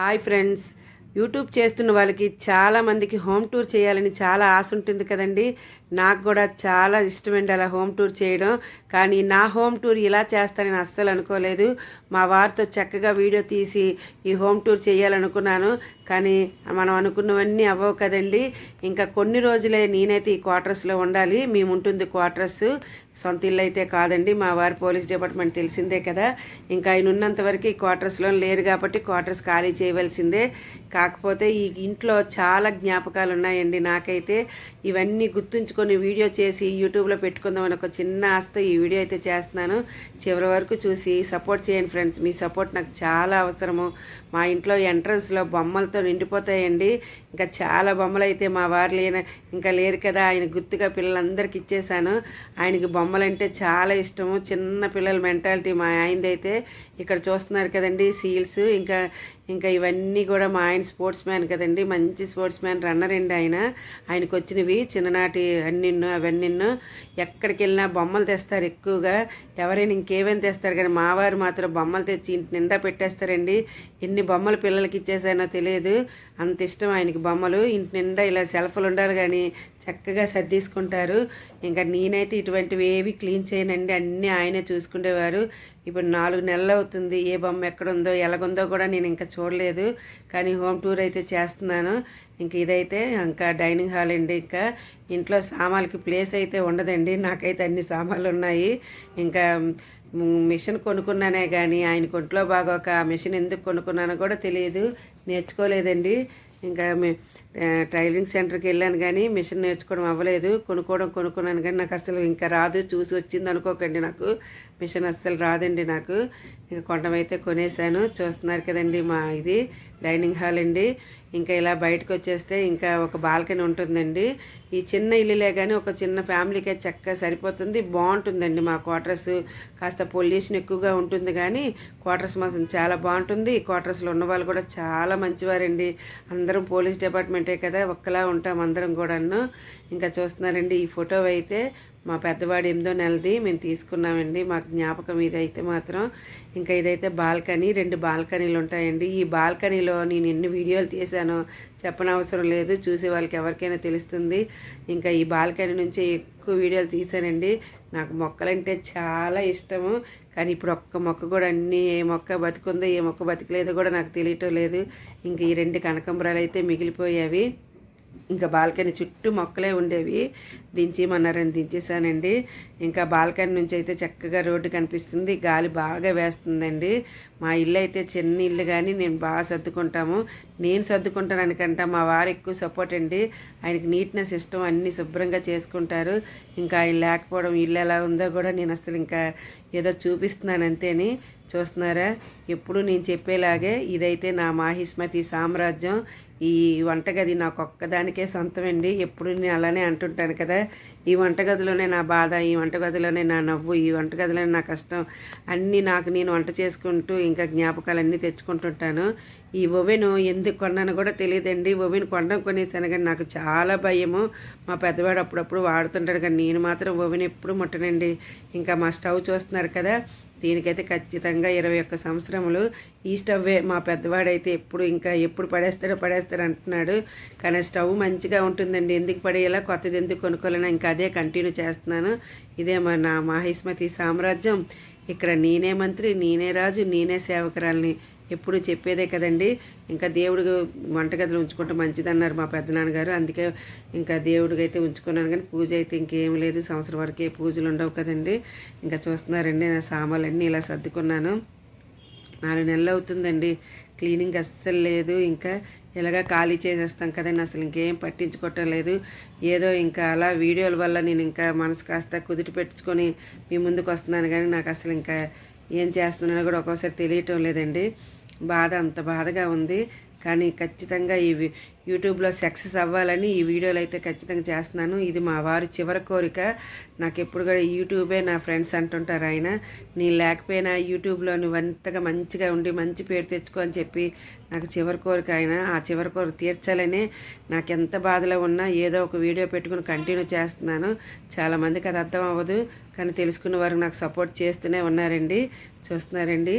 Hi friends. YouTube చేస్తున్న వాళ్ళకి చాలామందికి హోమ్ టూర్ చేయాలని చాలా ఆశ ఉంటుంది కదండి. నాకు కూడా చాలా ఇష్టమండి అలా హోమ్ టూర్ చేయడం. కానీ నా హోమ్ టూర్ ఇలా చేస్తానని అస్సలు అనుకోలేదు. మా వారితో చక్కగా వీడియో తీసి ఈ హోమ్ టూర్ చేయాలనుకున్నాను. కానీ మనం అనుకున్నవన్నీ అవ్వవు కదండి. ఇంకా కొన్ని రోజులే నేనైతే ఈ క్వార్టర్స్లో ఉండాలి. మేము ఉంటుంది క్వార్టర్స్. సొంత ఇల్లు అయితే కాదండి. మా వారి పోలీస్ డిపార్ట్మెంట్ తెలిసిందే కదా. ఇంకా ఆయన ఉన్నంత వరకు ఈ క్వార్టర్స్లో లేరు కాబట్టి క్వార్టర్స్ ఖాళీ చేయవలసిందే. కాకపోతే ఈ ఇంట్లో చాలా జ్ఞాపకాలు ఉన్నాయండి నాకైతే. ఇవన్నీ గుర్తుంచుకొని వీడియో చేసి యూట్యూబ్లో పెట్టుకుందామని ఒక చిన్న ఆశతో ఈ వీడియో అయితే చేస్తున్నాను. చివరి వరకు చూసి సపోర్ట్ చేయండి ఫ్రెండ్స్. మీ సపోర్ట్ నాకు చాలా అవసరము. మా ఇంట్లో ఎంట్రన్స్లో బొమ్మలతో నిండిపోతాయండి. ఇంకా చాలా బొమ్మలు అయితే మా వారు లేన ఇంకా లేరు కదా. ఆయన గుర్తుగా పిల్లలందరికీ ఇచ్చేసాను ఆయనకి బొమ్మ బొమ్మలంటే చాలా ఇష్టము. చిన్న పిల్లల మెంటాలిటీ మా ఆయనదైతే ఇక్కడ చూస్తున్నారు కదండి సీల్స్. ఇంకా ఇంకా ఇవన్నీ కూడా మా ఆయన స్పోర్ట్స్ మ్యాన్ కదండి. మంచి స్పోర్ట్స్ మ్యాన్ రన్నర్ అండి ఆయన. ఆయనకు వచ్చినవి చిన్ననాటి అన్నిన్ను అవన్నీను ఎక్కడికి వెళ్ళినా బొమ్మలు తెస్తారు ఎక్కువగా. ఎవరైనా ఇంకేమైనా తెస్తారు కానీ మావారు మాత్రం బొమ్మలు తెచ్చి ఇంటి నిండా పెట్టేస్తారండి. ఎన్ని బొమ్మలు పిల్లలకి ఇచ్చేసానో తెలియదు. అంత ఇష్టం ఆయనకి బొమ్మలు. ఇంటి నిండా ఇలా సెల్ఫ్లు ఉండాలి కానీ చక్కగా సర్దేసుకుంటారు. ఇంకా నేనైతే ఇటువంటివి ఏవి క్లీన్ చేయనండి. అన్నీ ఆయనే చూసుకునేవారు ఇప్పుడు నాలుగు నెలలు అవుతుంది. ఏ బొమ్మ ఎక్కడుందో ఎలాగుందో కూడా నేను ఇంకా చూడలేదు. కానీ హోమ్ టూర్ అయితే చేస్తున్నాను. ఇంక ఇదైతే ఇంకా డైనింగ్ హాల్ అండి. ఇంకా ఇంట్లో సామాన్లకి ప్లేస్ అయితే ఉండదండి. నాకైతే అన్ని సామాన్లు ఉన్నాయి. ఇంకా మిషన్ కొనుక్కున్నానే కానీ ఆయన ఒంట్లో బాగోక ఆ మిషన్ ఎందుకు కొనుక్కున్నానో కూడా తెలియదు. నేర్చుకోలేదండి. ఇంకా మే టైలరింగ్ సెంటర్కి వెళ్ళాను కానీ మిషన్ నేర్చుకోవడం అవ్వలేదు. కొనుక్కోవడం కొనుక్కున్నాను కానీ నాకు అసలు ఇంకా రాదు. చూసి వచ్చింది అనుకోకండి నాకు. మిషన్ అస్సలు రాదండి నాకు. ఇంకా కొండమైతే కొనేసాను చూస్తున్నారు కదండి మా ఇది డైనింగ్ హాల్ అండి. ఇంకా ఇలా బయటకు వచ్చేస్తే ఇంకా ఒక బాల్కనీ ఉంటుందండి. ఈ చిన్న ఇల్లులే కానీ ఒక చిన్న ఫ్యామిలీకే చక్కగా సరిపోతుంది. బాగుంటుందండి మా క్వార్టర్స్. కాస్త పొల్యూషన్ ఎక్కువగా ఉంటుంది కానీ క్వార్టర్స్ మాత్రం చాలా బాగుంటుంది. ఈ క్వార్టర్స్లో ఉన్న వాళ్ళు కూడా చాలా మంచివారండి. అందరం పోలీస్ డిపార్ట్మెంటే కదా ఒక్కలా ఉంటాం అందరం కూడాను. ఇంకా చూస్తున్నారండి ఈ ఫోటో అయితే. మా పెద్దవాడు ఎనిమిదో నెలది మేము తీసుకున్నామండి. మాకు జ్ఞాపకం ఇదైతే మాత్రం ఇంకా ఇదైతే బాల్కనీ రెండు బాల్కనీలు ఉంటాయండి. ఈ బాల్కనీలో నేను ఎన్ని వీడియోలు తీశానో చెప్పనవసరం లేదు. చూసే వాళ్ళకి ఎవరికైనా తెలుస్తుంది. ఇంకా ఈ బాల్కనీ నుంచి ఎక్కువ వీడియోలు తీసానండి నాకు మొక్కలంటే చాలా ఇష్టము. కానీ ఇప్పుడు ఒక్క మొక్క కూడా అన్నీ ఏ మొక్క బతుకుందో ఏ మొక్క బతికలేదో కూడా నాకు తెలియటం లేదు. ఇంకా ఈ రెండు కనకంబరాలు అయితే మిగిలిపోయేవి ఇంకా బాల్కనీ చుట్టూ మొక్కలే ఉండేవి. దించేయమన్నారని దించేసానండి ఇంకా బాల్కనీ నుంచి అయితే చక్కగా రోడ్డు కనిపిస్తుంది. గాలి బాగా వేస్తుందండి. మా ఇల్లు అయితే చిన్న ఇల్లు కానీ నేను బాగా సర్దుకుంటాము. నేను సర్దుకుంటాననికంట మా వారు ఎక్కువ సపోర్ట్ అండి. ఆయనకి నీట్నెస్ ఇష్టం అన్నీ శుభ్రంగా చేసుకుంటారు. ఇంకా ఆయన లేకపోవడం ఇల్లు ఎలా ఉందో కూడా నేను అసలు ఇంకా ఏదో చూపిస్తున్నాను అంతేని. చూస్తున్నారా? ఎప్పుడు నేను చెప్పేలాగే ఇదైతే నా మాహిష్మతి సామ్రాజ్యం. ఈ వంటగది నాకు ఒక్కదానికే సొంతమండి. ఎప్పుడు నేను అలానే అంటుంటాను కదా. ఈ వంటగదిలోనే నా బాధ ఈ వంటగదిలోనే నా నవ్వు ఈ వంటగదిలోనే నా కష్టం. అన్నీ నాకు నేను వంట చేసుకుంటూ ఇంకా జ్ఞాపకాలన్నీ తెచ్చుకుంటుంటాను. ఈ ఒవెను ఎందుకు కొన్నాను కూడా తెలియదండి. ఓవెన్ కొనడం కొనేసాను కానీ నాకు చాలా భయము. మా పెద్దవాడు అప్పుడప్పుడు వాడుతుంటాడు కానీ నేను మాత్రం ఓవెన్ ఎప్పుడు ముట్టనండి. ఇంకా మా స్టవ్ చూస్తున్నారు కదా. దీనికైతే ఖచ్చితంగా ఇరవై ఒక్క సంవత్సరములు ఈ స్టవ్వే మా పెద్దవాడైతే ఎప్పుడు ఇంకా ఎప్పుడు పడేస్తాడో పడేస్తాడు అంటున్నాడు. కానీ స్టవ్ మంచిగా ఉంటుందండి. ఎందుకు పడేయాలా? కొత్తది ఎందుకు కొనుక్కోవాలని ఇంకా అదే కంటిన్యూ చేస్తున్నాను. ఇదే మా నా సామ్రాజ్యం. ఇక్కడ నేనే మంత్రి నేనే రాజు నేనే సేవకురాలని. ఎప్పుడు చెప్పేదే కదండి. ఇంకా దేవుడు వంటగదిలో ఉంచుకుంటే మంచిదన్నారు మా పెద్దనాన్నగారు. అందుకే ఇంకా దేవుడికి అయితే ఉంచుకున్నాను కానీ పూజ అయితే ఇంకేం లేదు. సంవత్సరం వరకే పూజలు ఉండవు కదండి. ఇంకా చూస్తున్నారండి నా సామాన్లన్నీ ఇలా సర్దుకున్నాను. నాలుగు నెలలు అవుతుందండి. క్లీనింగ్ అస్సలు లేదు. ఇంకా ఇలాగా ఖాళీ చేసేస్తాం కదండి. అసలు ఇంకేం పట్టించుకోవటం లేదు ఏదో ఇంకా అలా వీడియోల వల్ల నేను ఇంకా మనసు కాస్త కుదుటి పెట్టుకొని మీ ముందుకు వస్తున్నాను కానీ నాకు అసలు ఇంకా ఏం చేస్తున్నానో కూడా ఒక్కోసారి తెలియటం లేదండి. బాధ అంత బాధగా ఉంది. కానీ ఖచ్చితంగా ఈ యూట్యూబ్లో సక్సెస్ అవ్వాలని ఈ వీడియోలు అయితే ఖచ్చితంగా చేస్తున్నాను. ఇది మా వారి చివరి కోరిక. నాకు ఎప్పుడు కూడా యూట్యూబే నా ఫ్రెండ్స్ అంటుంటారు ఆయన. నేను లేకపోయినా యూట్యూబ్లో నువ్వు అంతగా మంచిగా ఉండి మంచి పేరు తెచ్చుకో అని చెప్పి నాకు చివరి కోరిక ఆయన. ఆ చివరి కోరిక తీర్చాలనే నాకు ఎంత బాధలో ఉన్నా ఏదో ఒక వీడియో పెట్టుకుని కంటిన్యూ చేస్తున్నాను. చాలామందికి అది అర్థం అవ్వదు. కానీ తెలుసుకున్న వారు నాకు సపోర్ట్ చేస్తూనే ఉన్నారండి. చూస్తున్నారండి.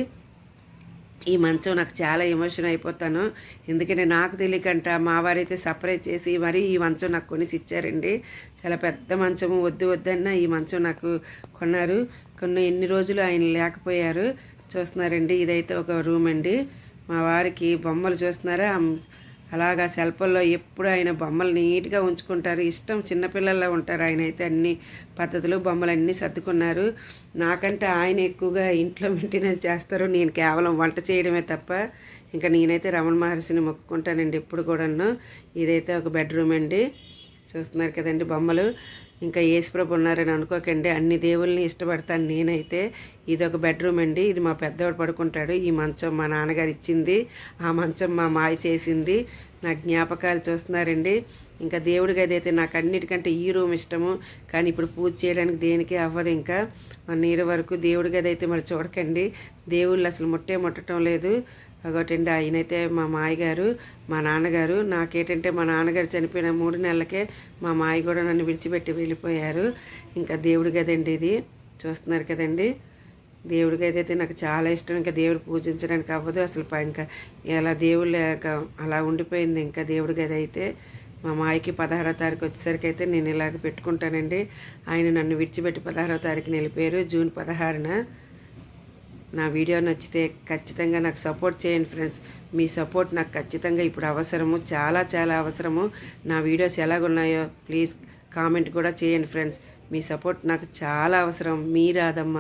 ఈ మంచం నాకు చాలా ఎమోషన్ అయిపోతాను. ఎందుకంటే నాకు తెలియకంట మా వారైతే సపరేట్ చేసి మరీ ఈ మంచం నాకు కొనిసి ఇచ్చారండి. చాలా పెద్ద మంచము వద్దు వద్దన్న ఈ మంచం నాకు కొన్నారు. కొన్ని ఎన్ని రోజులు ఆయన లేకపోయారు. చూస్తున్నారండి ఇదైతే ఒక రూమ్ అండి. మా వారికి బొమ్మలు చూస్తున్నారా? అలాగా సెల్ఫల్లో ఎప్పుడు ఆయన బొమ్మలు నీట్గా ఉంచుకుంటారు. ఇష్టం చిన్నపిల్లల్లో ఉంటారు ఆయన అయితే అన్ని పద్ధతులు బొమ్మలు అన్నీ సర్దుకున్నారు. నాకంటే ఆయన ఎక్కువగా ఇంట్లో మెయింటెనెన్స్ చేస్తారు. నేను కేవలం వంట చేయడమే తప్ప ఇంకా నేనైతే రమణ మహర్షిని మొక్కుకుంటానండి ఎప్పుడు కూడాను. ఇదైతే ఒక బెడ్రూమ్ అండి. చూస్తున్నారు కదండి బొమ్మలు. ఇంకా యేసుప్రభు ఉన్నారని అనుకోకండి. అన్ని దేవుల్ని ఇష్టపడతాను నేనైతే. ఇది ఒక బెడ్రూమ్ అండి. ఇది మా పెద్దవాడు పడుకుంటాడు. ఈ మంచం మా నాన్నగారు ఇచ్చింది. ఆ మంచం మా మాయ చేసింది. నా జ్ఞాపకాలు చూస్తున్నారండి. ఇంకా దేవుడి గది అయితే నాకు అన్నిటికంటే ఈ రూమ్ ఇష్టము. కానీ ఇప్పుడు పూజ చేయడానికి దేనికి అవ్వదు ఇంకా. వన్ ఇయర్ వరకు దేవుడి గది అయితే మరి చూడకండి. దేవుళ్ళు అసలు ముట్టే ముట్టడం లేదు. ఒకటండి ఆయనైతే మా మాయగారు మా నాన్నగారు. నాకేంటంటే మా నాన్నగారు చనిపోయిన మూడు నెలలకే మా మాయ కూడా నన్ను విడిచిపెట్టి వెళ్ళిపోయారు. ఇంకా దేవుడి కదండి ఇది. చూస్తున్నారు కదండి. దేవుడికి అయితే నాకు చాలా ఇష్టం. ఇంకా దేవుడు పూజించడానికి అవ్వదు అసలు ఇంకా ఎలా దేవుళ్ళు లేక అలా ఉండిపోయింది. ఇంకా దేవుడి గది అయితే మా మాయకి పదహారో తారీఖు వచ్చేసరికి అయితే నేను ఇలాగ పెట్టుకుంటానండి. ఆయన నన్ను విడిచిపెట్టి పదహారో తారీఖున వెళ్ళిపోయారు జూన్ పదహారున. నా వీడియో నచ్చితే ఖచ్చితంగా నాకు సపోర్ట్ చేయండి ఫ్రెండ్స్. మీ సపోర్ట్ నాకు ఖచ్చితంగా ఇప్పుడు అవసరము చాలా చాలా అవసరము. నా వీడియోస్ ఎలాగున్నాయో ప్లీజ్ కామెంట్ కూడా చేయండి ఫ్రెండ్స్. మీ సపోర్ట్ నాకు చాలా అవసరం. మీ రాదమ్మ